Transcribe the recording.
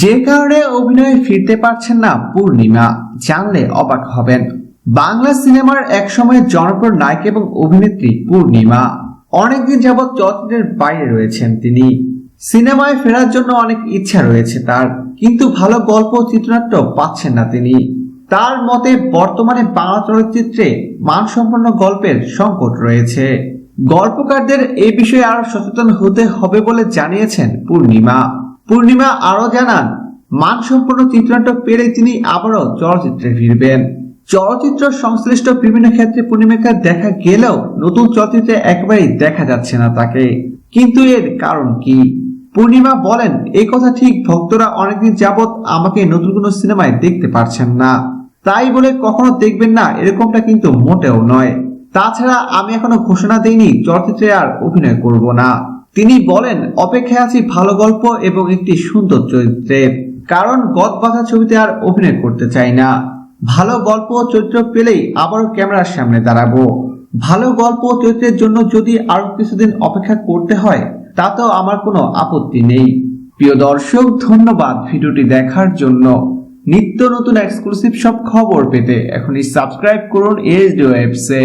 যে কারণে অভিনয়ে ফিরতে পারছেন না পূর্ণিমা, জানলে অবাক হবেন। বাংলা সিনেমার একসময়ের জনপ্রিয় নায়ক এবং অভিনেত্রী পূর্ণিমা। অনেকদিন যাবৎ চলচ্চিত্রের বাইরে রয়েছেন তিনি। সিনেমায় ফেরার জন্য অনেক ইচ্ছা রয়েছে তার, কিন্তু ভালো গল্প চিত্রনাট্য পাচ্ছেন না তিনি। তার মতে বর্তমানে বাংলা চলচ্চিত্রে মানসম্পন্ন গল্পের সংকট রয়েছে। গল্পকারদের এ বিষয়ে আরও সচেতন হতে হবে বলে জানিয়েছেন পূর্ণিমা। পূর্ণিমা আরও জানান, মানসম্পন্ন চিত্রনাট্য পেলে তিনি আবারও চলচ্চিত্রে ফিরবেন। চলচ্চিত্র সংশ্লিষ্ট বিভিন্ন ক্ষেত্রে পূর্ণিমাকে দেখা গেলেও নতুন চলচ্চিত্রে একেবারেই দেখা যাচ্ছে না তাকে। কিন্তু এর কারণ কি? পূর্ণিমা বলেন এই কথা ঠিক, ভক্তরা অনেকদিন যাবৎ আমাকে নতুন কোনো সিনেমায় দেখতে পারছেন না। তাই বলে কখনো দেখবেন না, এরকমটা কিন্তু মোটেও নয়। তাছাড়া আমি এখনও ঘোষণা দেইনি, চলচ্চিত্রে আর অভিনয় করব না। তিনি বলেন, অপেক্ষায় আছি ভালো গল্প এবং একটি সুন্দর চরিত্রে, কারণ গদ বাঁধা ছবিতে আর অভিনয় করতে চাই না। ভালো গল্প চরিত্র পেলেই আবারও ক্যামেরার সামনে দাঁড়াবো। ভালো গল্প চরিত্রের জন্য যদি আরও কিছুদিন অপেক্ষা করতে হয়, তাতেও আমার কোনো আপত্তি নেই। প্রিয় দর্শক, ধন্যবাদ ভিডিওটি দেখার জন্য। নিত্য নতুন এক্সক্লুসিভ সব খবর পেতে এখনই সাবস্ক্রাইব করুন এসডিও অ্যাপসে